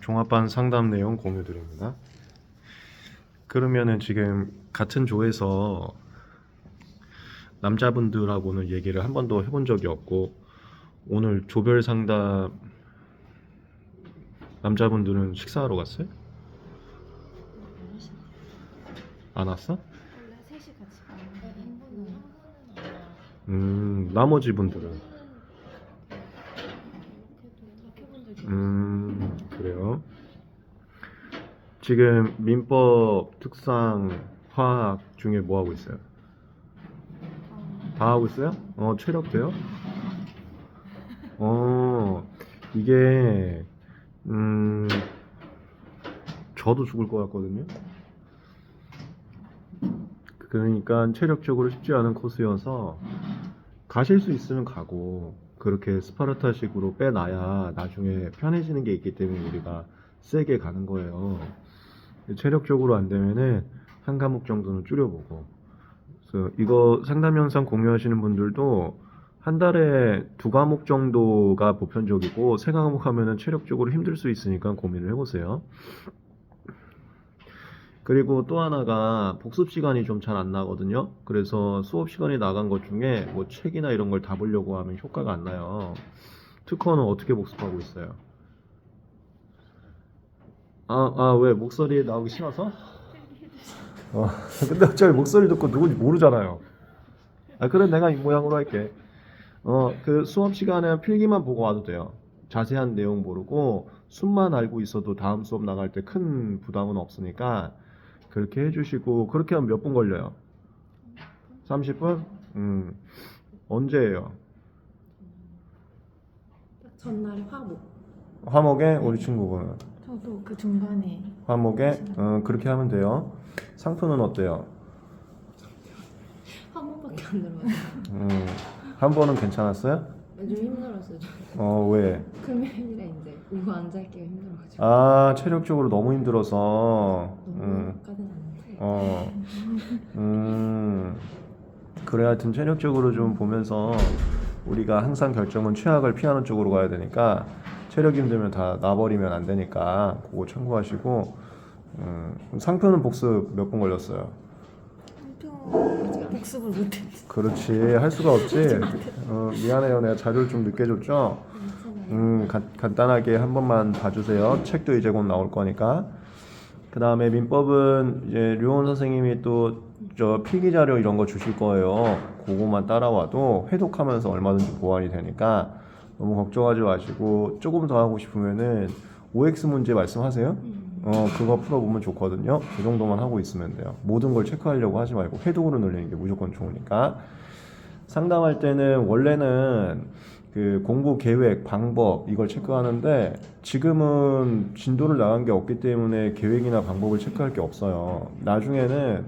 종합반 상담 내용 공유드립니다. 그러면은 지금 같은 조에서 남자분들하고는 얘기를 한 번도 해본 적이 없고 오늘 조별 상담 남자분들은 식사하러 갔어요? 안 왔어? 음 나머지 분들은 그래도 해본 적이 음 그래요. 지금 민법, 특상, 화학 중에 뭐 하고 있어요? 다 하고 있어요? 어, 체력 돼요? 어, 이게, 음, 저도 죽을 것 같거든요? 그러니까 체력적으로 쉽지 않은 코스여서 가실 수 있으면 가고, 그렇게 스파르타식으로 빼놔야 나중에 편해지는 게 있기 때문에 우리가 세게 가는 거예요. 체력적으로 안 되면은 한 과목 정도는 줄여보고, 그래서 이거 상담 영상 공유하시는 분들도 한 달에 두 과목 정도가 보편적이고 세 과목 하면은 체력적으로 힘들 수 있으니까 고민을 해보세요. 그리고 또 하나가 복습 시간이 좀 잘 안 나거든요. 그래서 수업 시간이 나간 것 중에 뭐 책이나 이런 걸 다 보려고 하면 효과가 안 나요. 특허는 어떻게 복습하고 있어요? 아, 아, 왜? 목소리 나오기 싫어서? 어, 근데 어차피 목소리 듣고 누군지 모르잖아요. 아, 그래, 내가 이 모양으로 할게. 어, 그 수업 시간에 필기만 보고 와도 돼요. 자세한 내용 모르고 숨만 알고 있어도 다음 수업 나갈 때 큰 부담은 없으니까 그렇게 해주시고 그렇게 하면 몇 분 걸려요? 30분? 음, 언제예요? 전날에 화목. 화목에 우리 친구분은 저도 그 중간에 화목에 어, 그렇게 하면 돼요. 상표는 어때요? 화목밖에 안 들어가요. 음, 한 번은 괜찮았어요? 좀 힘들었어요. 저. 어, 왜? 금요일에 이제 오후 안 잘기가 힘들어가지고. 아, 체력적으로 너무 힘들어서. 너무 음, 까지는 않는데. 어, 음, 그래, 하여튼 체력적으로 좀 보면서 우리가 항상 결정은 최악을 피하는 쪽으로 가야 되니까 체력 힘들면 다 놔버리면 안 되니까 그거 참고하시고, 음, 상표는 복습 몇분 걸렸어요? 복습을 못했어. 그렇지, 할 수가 없지. 어, 미안해요. 내가 자료를 좀 늦게 줬죠? 음, 간, 간단하게 한 번만 봐주세요. 책도 이제 곧 나올 거니까. 그 다음에 민법은 이제 류원 선생님이 또 저 필기 자료 이런 거 주실 거예요. 그거만 따라와도 회독하면서 얼마든지 보완이 되니까 너무 걱정하지 마시고 조금 더 하고 싶으면은 OX 문제 말씀하세요. 음. 어, 그거 풀어보면 좋거든요. 그 정도만 하고 있으면 돼요. 모든 걸 체크하려고 하지 말고 회독으로 늘리는 게 무조건 좋으니까. 상담할 때는 원래는 그 공부 계획, 방법 이걸 체크하는데 지금은 진도를 나간 게 없기 때문에 계획이나 방법을 체크할 게 없어요. 나중에는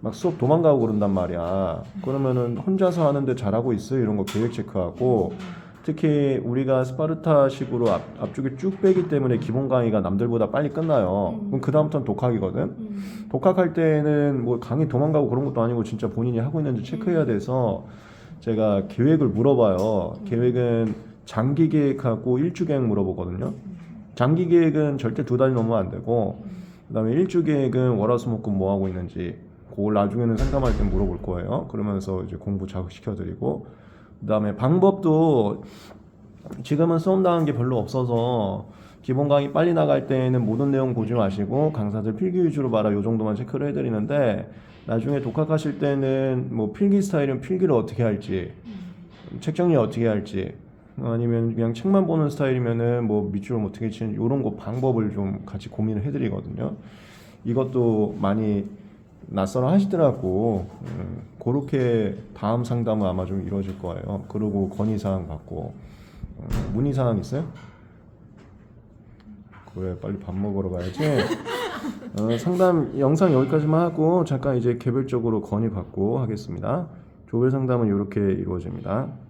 막 수업 도망가고 그런단 말이야. 그러면은 혼자서 하는데 잘하고 있어 이런 거 계획 체크하고 특히 우리가 스파르타식으로 앞, 앞쪽에 쭉 빼기 때문에 기본 강의가 남들보다 빨리 끝나요. 음. 그럼 그 다음부터는 독학이거든. 음. 독학할 때는 뭐 강의 도망가고 그런 것도 아니고 진짜 본인이 하고 있는지 체크해야 돼서 제가 계획을 물어봐요. 계획은 장기 계획하고 일주 계획 물어보거든요. 장기 계획은 절대 두 달이 넘으면 안 되고 그다음에 일주 계획은 월화수목금 뭐 하고 있는지 그걸 나중에는 상담할 때 물어볼 거예요. 그러면서 이제 공부 자극시켜 드리고 그다음에 방법도 지금은 수업 나간 게 별로 없어서 기본 강의 빨리 나갈 때에는 모든 내용 보지 마시고 강사들 필기 위주로 봐라 요 정도만 체크를 해드리는데 나중에 독학하실 때는 뭐 필기 스타일은 필기를 어떻게 할지 책 정리 어떻게 할지 아니면 그냥 책만 보는 스타일이면은 뭐 밑줄 어떻게 치는 이런 거 방법을 좀 같이 고민을 해드리거든요. 이것도 많이 낯설어 하시더라고. 음, 그렇게 다음 상담은 아마 좀 이루어질 거예요. 그리고 건의사항 받고 음, 문의사항 있어요? 그래 빨리 밥 먹으러 가야지. 어, 상담 영상 여기까지만 하고 잠깐 이제 개별적으로 건의 받고 하겠습니다. 조별 상담은 이렇게 이루어집니다.